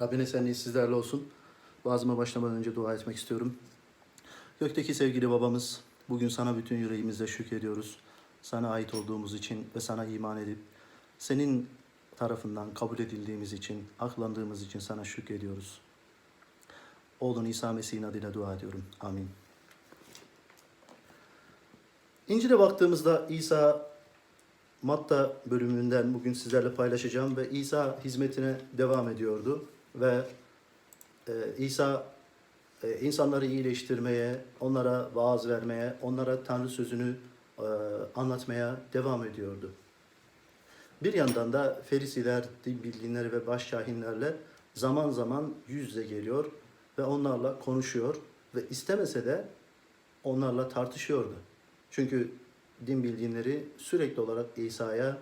Rabbin esenliği sizlerle olsun. Vaazıma başlamadan önce dua etmek istiyorum. Gökteki sevgili babamız, bugün sana bütün yüreğimizle şükrediyoruz. Sana ait olduğumuz için ve sana iman edip senin tarafından kabul edildiğimiz için, aklandığımız için sana şükrediyoruz. Oğlun İsa Mesih'in adıyla dua ediyorum. Amin. İncil'e baktığımızda İsa Matta bölümünden bugün sizlerle paylaşacağım ve İsa hizmetine devam ediyordu ve e, İsa e, insanları iyileştirmeye, onlara vaaz vermeye, onlara Tanrı sözünü e, anlatmaya devam ediyordu. Bir yandan da Ferisiler, din bilginleri ve başkahinlerle zaman zaman yüz yüze geliyor ve onlarla konuşuyor ve istemese de onlarla tartışıyordu. Çünkü din bilginleri sürekli olarak İsa'ya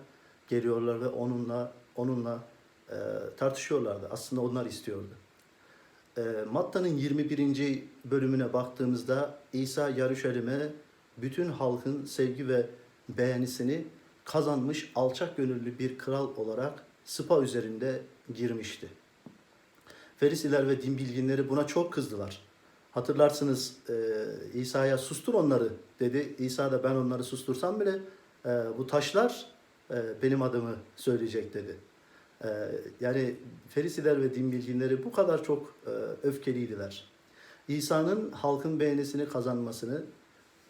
geliyorlar ve onunla onunla e, tartışıyorlardı. Aslında onlar istiyordu. E, Matta'nın 21. bölümüne baktığımızda İsa Yaruşalim'e bütün halkın sevgi ve beğenisini kazanmış alçak gönüllü bir kral olarak sıpa üzerinde girmişti. Ferisiler ve din bilginleri buna çok kızdılar. Hatırlarsınız e, İsa'ya sustur onları dedi. İsa da ben onları sustursam bile e, bu taşlar benim adımı söyleyecek dedi. E, yani Ferisiler ve din bilginleri bu kadar çok e, öfkeliydiler. İsa'nın halkın beğenisini kazanmasını,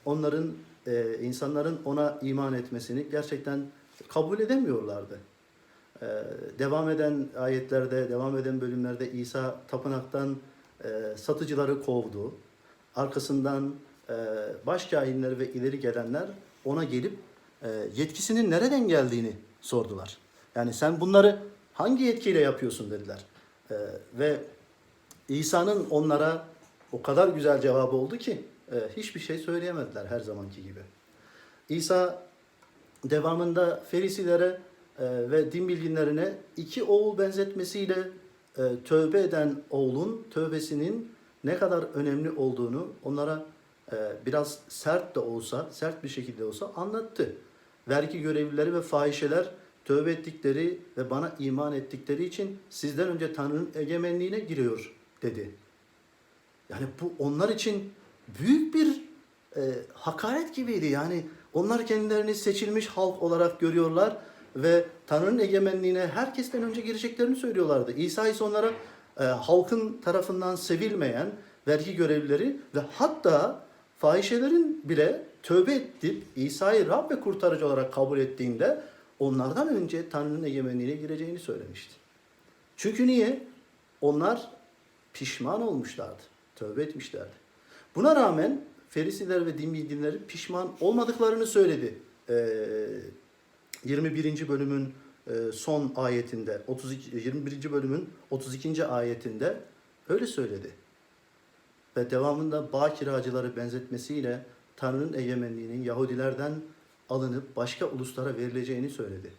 onların e, insanların ona iman etmesini gerçekten kabul edemiyorlardı. Ee, devam eden ayetlerde, devam eden bölümlerde İsa tapınaktan e, satıcıları kovdu. Arkasından e, başkahinler ve ileri gelenler ona gelip yetkisinin nereden geldiğini sordular. Yani sen bunları hangi yetkiyle yapıyorsun dediler. E, ve İsa'nın onlara o kadar güzel cevabı oldu ki e, hiçbir şey söyleyemediler her zamanki gibi. İsa devamında Ferisilere e, ve din bilginlerine iki oğul benzetmesiyle e, tövbe eden oğlun tövbesinin ne kadar önemli olduğunu onlara e, biraz sert de olsa, sert bir şekilde olsa anlattı. Vergi görevlileri ve fahişeler tövbe ettikleri ve bana iman ettikleri için sizden önce Tanrı'nın egemenliğine giriyor dedi. Yani bu onlar için büyük bir e, hakaret gibiydi. Yani onlar kendilerini seçilmiş halk olarak görüyorlar ve Tanrı'nın egemenliğine herkesten önce gireceklerini söylüyorlardı. İsa ise onlara e, halkın tarafından sevilmeyen vergi görevlileri ve hatta fahişelerin bile tövbe edip İsa'yı Rab ve kurtarıcı olarak kabul ettiğinde onlardan önce Tanrı'nın egemenliğine gireceğini söylemişti. Çünkü niye? Onlar pişman olmuşlardı. Tövbe etmişlerdi. Buna rağmen Ferisiler ve din bilginleri pişman olmadıklarını söyledi. Ee, 21. bölümün e, son ayetinde, 32, 21. bölümün 32. ayetinde öyle söyledi. Ve devamında bağ kiracıları benzetmesiyle Tanrı'nın egemenliğinin Yahudilerden alınıp başka uluslara verileceğini söyledi.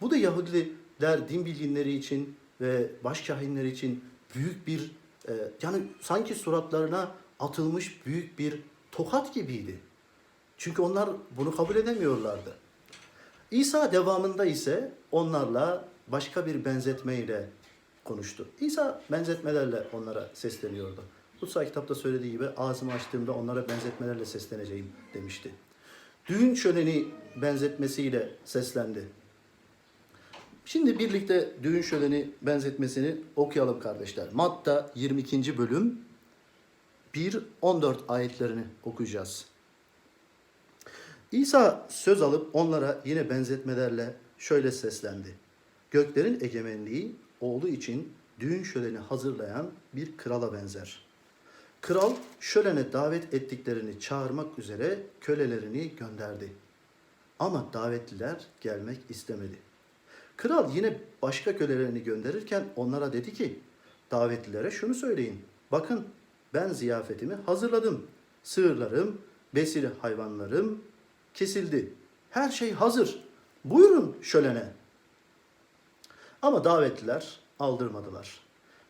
Bu da Yahudiler din bilginleri için ve başkahinler için büyük bir e, yani sanki suratlarına atılmış büyük bir tokat gibiydi. Çünkü onlar bunu kabul edemiyorlardı. İsa devamında ise onlarla başka bir benzetmeyle konuştu. İsa benzetmelerle onlara sesleniyordu. Kutsal kitapta söylediği gibi ağzımı açtığımda onlara benzetmelerle sesleneceğim demişti. Düğün şöleni benzetmesiyle seslendi. Şimdi birlikte düğün şöleni benzetmesini okuyalım kardeşler. Matta 22. bölüm 1-14 ayetlerini okuyacağız. İsa söz alıp onlara yine benzetmelerle şöyle seslendi. Göklerin egemenliği oğlu için düğün şöleni hazırlayan bir krala benzer. Kral şölene davet ettiklerini çağırmak üzere kölelerini gönderdi. Ama davetliler gelmek istemedi. Kral yine başka kölelerini gönderirken onlara dedi ki, davetlilere şunu söyleyin. Bakın ben ziyafetimi hazırladım. Sığırlarım, besili hayvanlarım kesildi. Her şey hazır. Buyurun şölene. Ama davetliler aldırmadılar.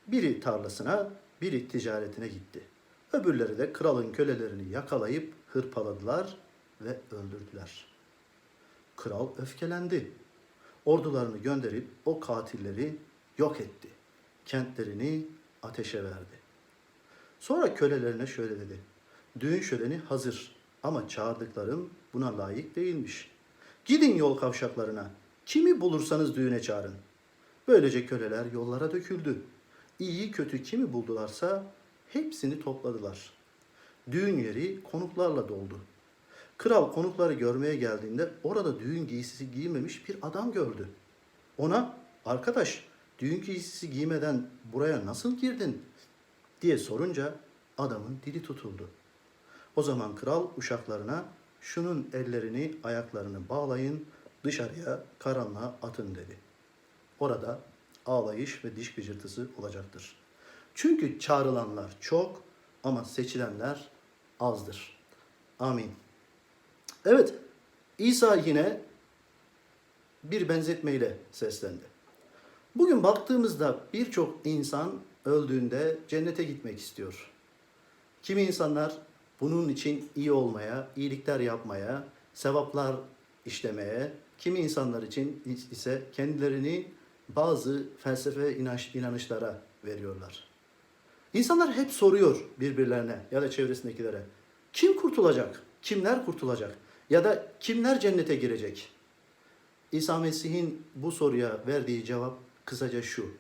Biri tarlasına, biri ticaretine gitti. Öbürleri de kralın kölelerini yakalayıp hırpaladılar ve öldürdüler. Kral öfkelendi. Ordularını gönderip o katilleri yok etti. kentlerini ateşe verdi. Sonra kölelerine şöyle dedi. Düğün şöleni hazır ama çağırdıklarım buna layık değilmiş. Gidin yol kavşaklarına. Kimi bulursanız düğüne çağırın. Böylece köleler yollara döküldü. İyi kötü kimi buldularsa hepsini topladılar. Düğün yeri konuklarla doldu. Kral konukları görmeye geldiğinde orada düğün giysisi giymemiş bir adam gördü. Ona arkadaş düğün giysisi giymeden buraya nasıl girdin diye sorunca adamın dili tutuldu. O zaman kral uşaklarına şunun ellerini ayaklarını bağlayın dışarıya karanlığa atın dedi. Orada ağlayış ve diş gıcırtısı olacaktır. Çünkü çağrılanlar çok ama seçilenler azdır. Amin. Evet, İsa yine bir benzetmeyle seslendi. Bugün baktığımızda birçok insan öldüğünde cennete gitmek istiyor. Kimi insanlar bunun için iyi olmaya, iyilikler yapmaya, sevaplar işlemeye, kimi insanlar için ise kendilerini bazı felsefe inanç, inanışlara veriyorlar. İnsanlar hep soruyor birbirlerine ya da çevresindekilere. Kim kurtulacak? Kimler kurtulacak? Ya da kimler cennete girecek? İsa Mesih'in bu soruya verdiği cevap kısaca şu.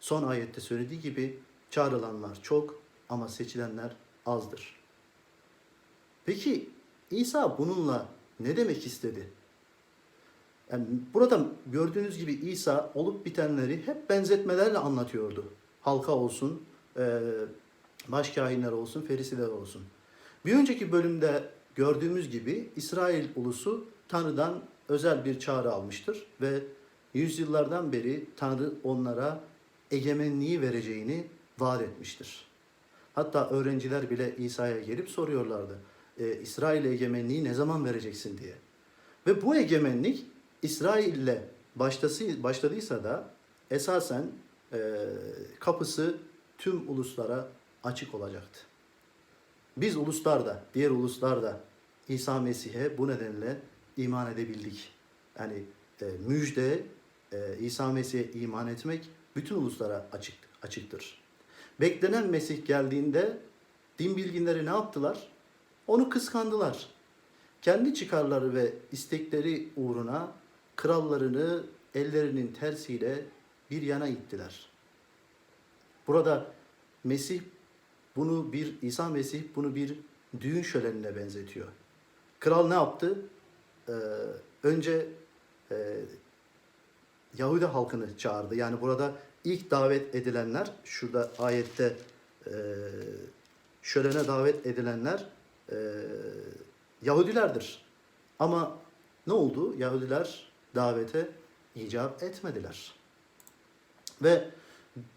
Son ayette söylediği gibi çağrılanlar çok ama seçilenler azdır. Peki İsa bununla ne demek istedi? Yani burada gördüğünüz gibi İsa olup bitenleri hep benzetmelerle anlatıyordu. Halka olsun, başkahinler olsun, ferisiler olsun. Bir önceki bölümde gördüğümüz gibi İsrail ulusu Tanrı'dan özel bir çağrı almıştır ve yüzyıllardan beri Tanrı onlara egemenliği vereceğini vaat etmiştir. Hatta öğrenciler bile İsa'ya gelip soruyorlardı. E, İsrail egemenliği ne zaman vereceksin diye. Ve bu egemenlik İsrail'le başladıysa da esasen e, kapısı tüm uluslara açık olacaktı. Biz uluslar da, diğer uluslar da İsa Mesih'e bu nedenle iman edebildik. Yani e, müjde, e, İsa Mesih'e iman etmek bütün uluslara açık, açıktır. Beklenen Mesih geldiğinde din bilginleri ne yaptılar? Onu kıskandılar. Kendi çıkarları ve istekleri uğruna krallarını ellerinin tersiyle bir yana ittiler. Burada Mesih bunu bir İsa Mesih bunu bir düğün şölenine benzetiyor. Kral ne yaptı? Ee, önce e, Yahudi halkını çağırdı. Yani burada ilk davet edilenler, şurada ayette e, şölene davet edilenler e, Yahudilerdir. Ama ne oldu? Yahudiler davete icap etmediler. Ve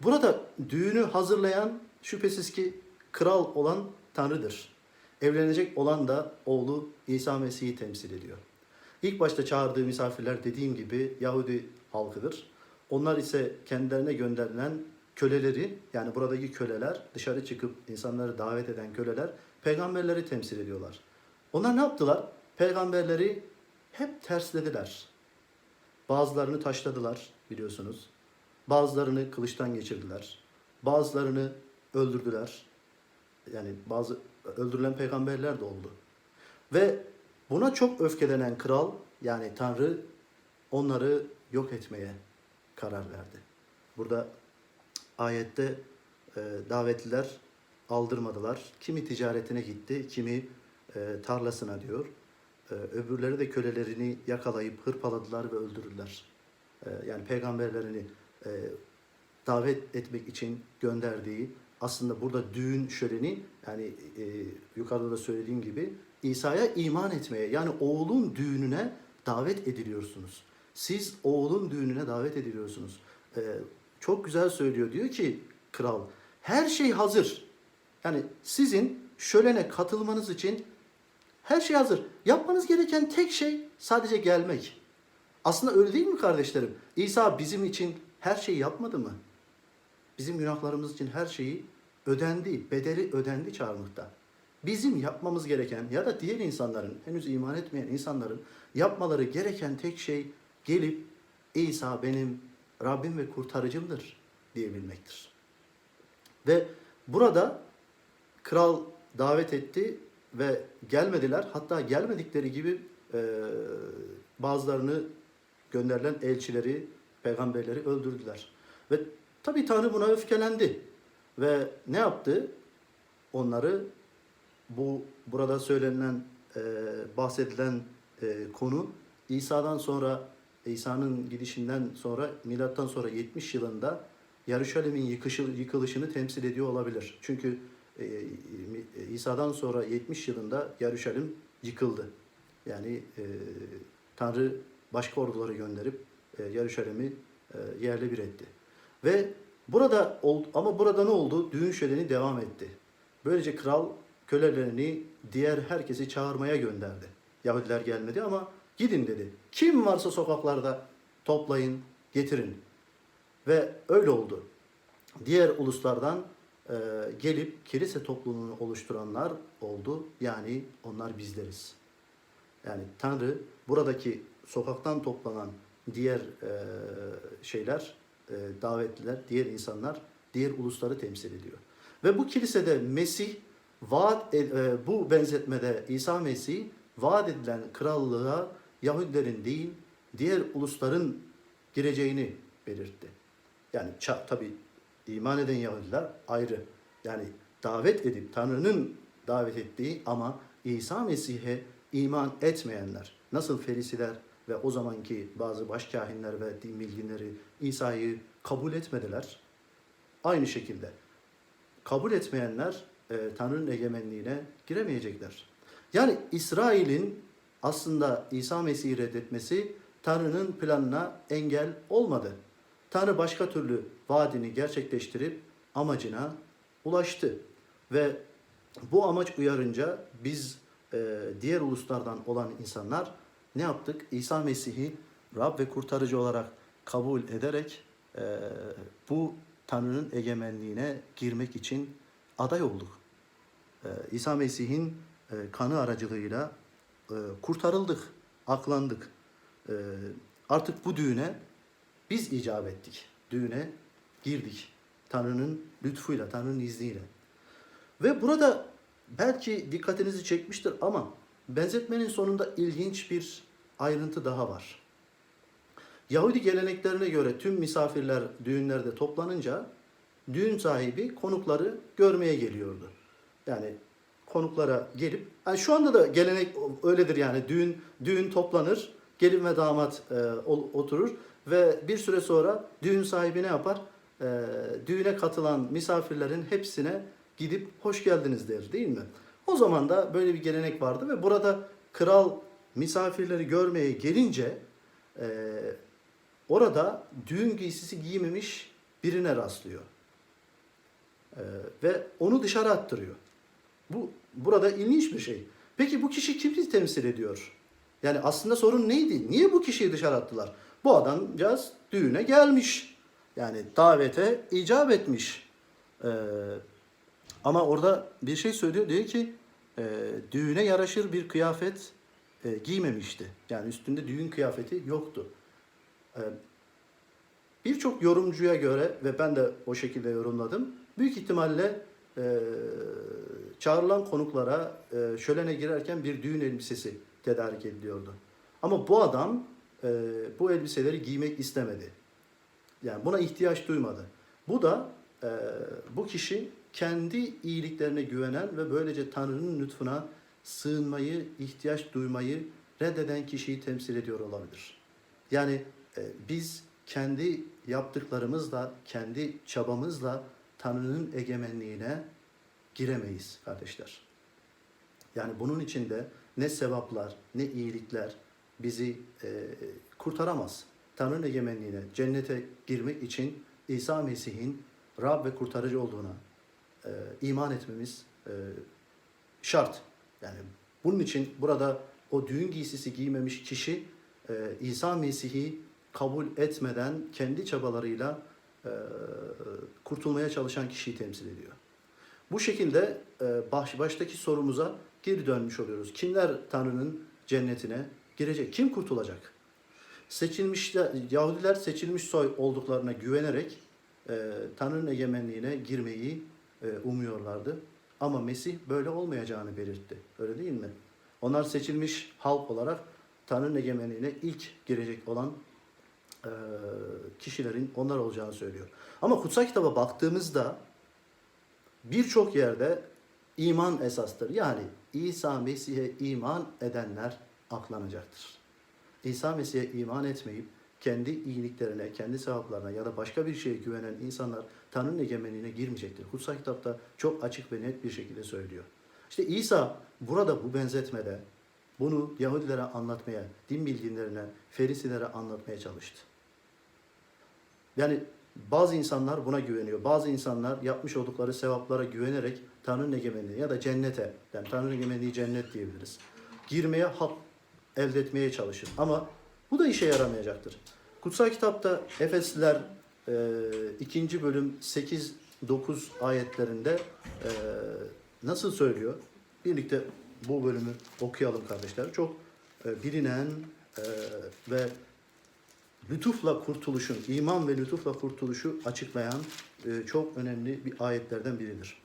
burada düğünü hazırlayan şüphesiz ki kral olan Tanrı'dır. Evlenecek olan da oğlu İsa Mesih'i temsil ediyor. İlk başta çağırdığı misafirler dediğim gibi Yahudi halkıdır. Onlar ise kendilerine gönderilen köleleri yani buradaki köleler dışarı çıkıp insanları davet eden köleler peygamberleri temsil ediyorlar. Onlar ne yaptılar? Peygamberleri hep terslediler. Bazılarını taşladılar biliyorsunuz. Bazılarını kılıçtan geçirdiler. Bazılarını öldürdüler. Yani bazı öldürülen peygamberler de oldu. Ve buna çok öfkelenen kral yani Tanrı onları yok etmeye karar verdi. Burada ayette e, davetliler aldırmadılar. Kimi ticaretine gitti, kimi e, tarlasına diyor. E, öbürleri de kölelerini yakalayıp hırpaladılar ve öldürdüler. E, yani peygamberlerini e, davet etmek için gönderdiği aslında burada düğün şöleni yani e, yukarıda da söylediğim gibi İsa'ya iman etmeye yani oğlun düğününe davet ediliyorsunuz. Siz oğlun düğününe davet ediliyorsunuz. E, çok güzel söylüyor diyor ki kral her şey hazır. Yani sizin şölene katılmanız için her şey hazır. Yapmanız gereken tek şey sadece gelmek. Aslında öyle değil mi kardeşlerim? İsa bizim için her şeyi yapmadı mı? Bizim günahlarımız için her şeyi ödendi, bedeli ödendi çarmıhta. Bizim yapmamız gereken ya da diğer insanların, henüz iman etmeyen insanların yapmaları gereken tek şey gelip İsa benim Rabbim ve kurtarıcımdır. diyebilmektir. Ve burada kral davet etti ve gelmediler. Hatta gelmedikleri gibi e, bazılarını gönderilen elçileri, peygamberleri öldürdüler. Ve tabii Tanrı buna öfkelendi. Ve ne yaptı? Onları bu burada söylenen, e, bahsedilen e, konu İsa'dan sonra İsa'nın gidişinden sonra milattan sonra 70 yılında Yaruşalim'in yıkışı, yıkılışını temsil ediyor olabilir. Çünkü e, e, İsa'dan sonra 70 yılında Yaruşalim yıkıldı. Yani e, Tanrı başka orduları gönderip e, Yaruşalim'i e, yerle bir etti. Ve burada ama burada ne oldu? Düğün şöleni devam etti. Böylece kral kölelerini diğer herkesi çağırmaya gönderdi. Yahudiler gelmedi ama gidin dedi. Kim varsa sokaklarda toplayın, getirin. Ve öyle oldu. Diğer uluslardan e, gelip kilise topluluğunu oluşturanlar oldu. Yani onlar bizleriz. Yani Tanrı buradaki sokaktan toplanan diğer e, şeyler, e, davetliler, diğer insanlar, diğer ulusları temsil ediyor. Ve bu kilisede Mesih vaat e, bu benzetmede İsa Mesih vaat edilen krallığa Yahudilerin değil diğer ulusların gireceğini belirtti. Yani ça, tabii iman eden Yahudiler ayrı. Yani davet edip Tanrı'nın davet ettiği ama İsa Mesih'e iman etmeyenler, nasıl Ferisiler ve o zamanki bazı başkahinler ve din bilginleri İsa'yı kabul etmediler. Aynı şekilde kabul etmeyenler e, Tanrı'nın egemenliğine giremeyecekler. Yani İsrail'in aslında İsa Mesih'i reddetmesi Tanrı'nın planına engel olmadı. Tanrı başka türlü vaadini gerçekleştirip amacına ulaştı. Ve bu amaç uyarınca biz e, diğer uluslardan olan insanlar ne yaptık? İsa Mesih'i Rab ve kurtarıcı olarak kabul ederek e, bu Tanrı'nın egemenliğine girmek için aday olduk. E, İsa Mesih'in e, kanı aracılığıyla e, kurtarıldık, aklandık. E, artık bu düğüne biz icap ettik. Düğüne girdik. Tanrı'nın lütfuyla, Tanrı'nın izniyle. Ve burada belki dikkatinizi çekmiştir ama benzetmenin sonunda ilginç bir ayrıntı daha var. Yahudi geleneklerine göre tüm misafirler düğünlerde toplanınca düğün sahibi konukları görmeye geliyordu. Yani konuklara gelip, yani şu anda da gelenek öyledir yani düğün düğün toplanır, gelin ve damat e, oturur ve bir süre sonra düğün sahibi ne yapar? E, düğüne katılan misafirlerin hepsine gidip hoş geldiniz der değil mi? O zaman da böyle bir gelenek vardı ve burada kral misafirleri görmeye gelince e, orada düğün giysisi giymemiş birine rastlıyor. E, ve onu dışarı attırıyor. Bu burada ilginç bir şey. Peki bu kişi kimi temsil ediyor? Yani aslında sorun neydi? Niye bu kişiyi dışarı attılar? Bu adamcağız düğüne gelmiş. Yani davete icap etmiş. Ee, ama orada bir şey söylüyor. Diyor ki e, düğüne yaraşır bir kıyafet e, giymemişti. Yani üstünde düğün kıyafeti yoktu. E, Birçok yorumcuya göre ve ben de o şekilde yorumladım. Büyük ihtimalle e, çağrılan konuklara e, şölene girerken bir düğün elbisesi tedarik ediliyordu. Ama bu adam e, bu elbiseleri giymek istemedi. Yani buna ihtiyaç duymadı. Bu da e, bu kişi kendi iyiliklerine güvenen ve böylece Tanrı'nın lütfuna sığınmayı, ihtiyaç duymayı reddeden kişiyi temsil ediyor olabilir. Yani e, biz kendi yaptıklarımızla, kendi çabamızla Tanrı'nın egemenliğine giremeyiz kardeşler. Yani bunun içinde ne sevaplar, ne iyilikler bizi e, kurtaramaz. Tanrı'nın egemenliğine, cennete girmek için İsa Mesih'in Rab ve kurtarıcı olduğuna e, iman etmemiz e, şart. Yani bunun için burada o düğün giysisi giymemiş kişi e, İsa Mesih'i kabul etmeden kendi çabalarıyla e, kurtulmaya çalışan kişiyi temsil ediyor. Bu şekilde e, baş, baştaki sorumuza geri dönmüş oluyoruz. Kimler Tanrı'nın cennetine girecek? Kim kurtulacak? Seçilmişler, Yahudiler seçilmiş soy olduklarına güvenerek e, Tanrı'nın egemenliğine girmeyi umuyorlardı. Ama Mesih böyle olmayacağını belirtti. Öyle değil mi? Onlar seçilmiş halk olarak Tanrı'nın egemenliğine ilk girecek olan e, kişilerin onlar olacağını söylüyor. Ama kutsal kitaba baktığımızda birçok yerde iman esastır. Yani İsa Mesih'e iman edenler aklanacaktır. İsa Mesih'e iman etmeyip kendi iyiliklerine, kendi sevaplarına ya da başka bir şeye güvenen insanlar Tanrı'nın egemenliğine girmeyecektir. Kutsal kitapta çok açık ve net bir şekilde söylüyor. İşte İsa burada bu benzetmede bunu Yahudilere anlatmaya, din bilginlerine, Farisilere anlatmaya çalıştı. Yani bazı insanlar buna güveniyor. Bazı insanlar yapmış oldukları sevaplara güvenerek Tanrı'nın egemenliği ya da cennete, yani Tanrı'nın egemenliği cennet diyebiliriz. Girmeye hak elde etmeye çalışır. Ama bu da işe yaramayacaktır. Kutsal kitapta Efesliler e, 2. bölüm 8-9 ayetlerinde e, nasıl söylüyor? Birlikte bu bölümü okuyalım kardeşler. Çok e, bilinen e, ve lütufla kurtuluşun, iman ve lütufla kurtuluşu açıklayan e, çok önemli bir ayetlerden biridir.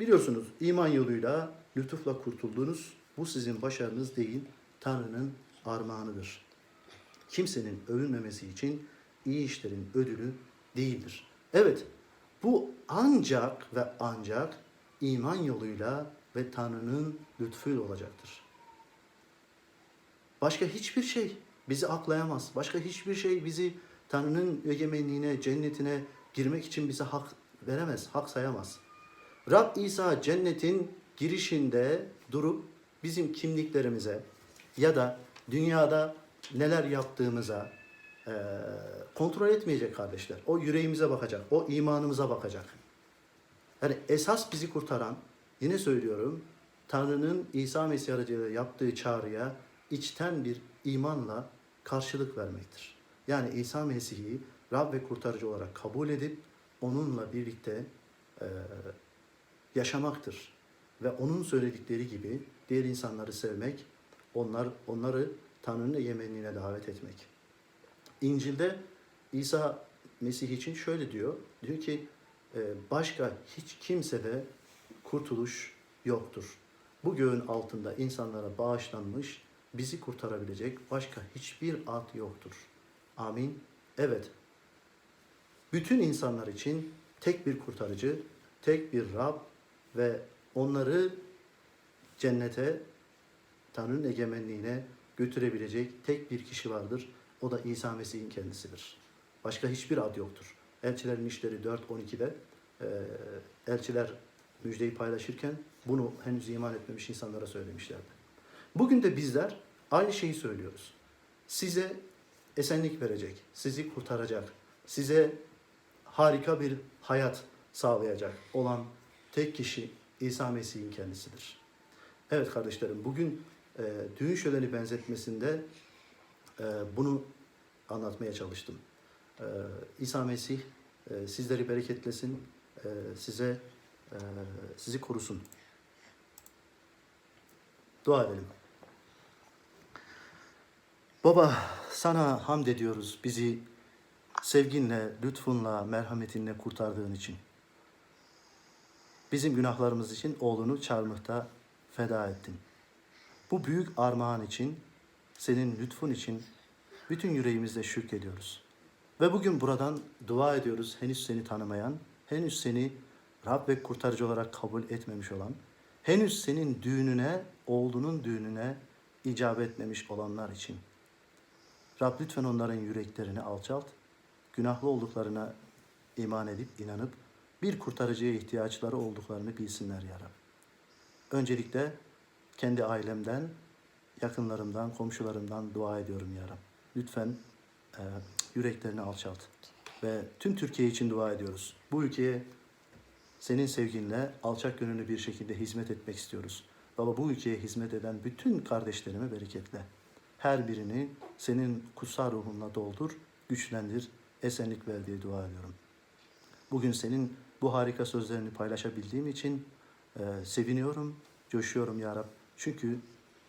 Biliyorsunuz iman yoluyla lütufla kurtuldunuz. Bu sizin başarınız değil, Tanrı'nın armağanıdır. Kimsenin övünmemesi için iyi işlerin ödülü değildir. Evet, bu ancak ve ancak iman yoluyla ve Tanrı'nın lütfuyla olacaktır. Başka hiçbir şey bizi aklayamaz. Başka hiçbir şey bizi Tanrı'nın egemenliğine, cennetine girmek için bize hak veremez, hak sayamaz. Rab İsa cennetin girişinde durup bizim kimliklerimize ya da dünyada neler yaptığımıza eee, kontrol etmeyecek kardeşler. O yüreğimize bakacak, o imanımıza bakacak. Yani esas bizi kurtaran, yine söylüyorum, Tanrı'nın İsa Mesih aracılığıyla yaptığı çağrıya içten bir imanla karşılık vermektir. Yani İsa Mesih'i Rab ve kurtarıcı olarak kabul edip onunla birlikte eee, yaşamaktır. Ve onun söyledikleri gibi diğer insanları sevmek, onlar onları Tanrı'nın egemenliğine davet etmek. İncil'de İsa Mesih için şöyle diyor. Diyor ki e, başka hiç kimsede kurtuluş yoktur. Bu göğün altında insanlara bağışlanmış, bizi kurtarabilecek başka hiçbir ad yoktur. Amin. Evet. Bütün insanlar için tek bir kurtarıcı, tek bir Rab ve onları cennete, Tanrı'nın egemenliğine götürebilecek tek bir kişi vardır. O da İsa Mesih'in kendisidir. Başka hiçbir ad yoktur. Elçilerin işleri 4.12'de e, elçiler müjdeyi paylaşırken bunu henüz iman etmemiş insanlara söylemişlerdi. Bugün de bizler aynı şeyi söylüyoruz. Size esenlik verecek, sizi kurtaracak, size harika bir hayat sağlayacak olan tek kişi İsa Mesih'in kendisidir. Evet kardeşlerim bugün e, düğün şöleni benzetmesinde e, bunu anlatmaya çalıştım. E, İsa Mesih e, sizleri bereketlesin, e, size e, sizi korusun. Dua edelim. Baba sana hamd ediyoruz bizi sevginle, lütfunla, merhametinle kurtardığın için. Bizim günahlarımız için oğlunu çarmıhta feda ettin. Bu büyük armağan için, senin lütfun için bütün yüreğimizle şükrediyoruz. Ve bugün buradan dua ediyoruz henüz seni tanımayan, henüz seni Rab ve kurtarıcı olarak kabul etmemiş olan, henüz senin düğününe, oğlunun düğününe icabet etmemiş olanlar için. Rab lütfen onların yüreklerini alçalt, günahlı olduklarına iman edip inanıp bir kurtarıcıya ihtiyaçları olduklarını bilsinler ya Rab. Öncelikle kendi ailemden, yakınlarımdan, komşularımdan dua ediyorum ya Rab. Lütfen e, yüreklerini alçalt. Ve tüm Türkiye için dua ediyoruz. Bu ülkeye senin sevginle alçak gönüllü bir şekilde hizmet etmek istiyoruz. Baba bu ülkeye hizmet eden bütün kardeşlerimi bereketle. Her birini senin kutsal ruhunla doldur, güçlendir, esenlik ver diye dua ediyorum. Bugün senin bu harika sözlerini paylaşabildiğim için e, seviniyorum, coşuyorum ya Rab. Çünkü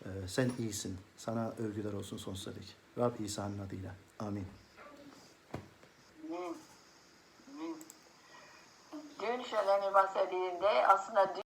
e, sen iyisin. Sana övgüler olsun sonsuza dek. Rab İsa'nın adıyla. Amin. Dün şöleni bahsettiğimde aslında dün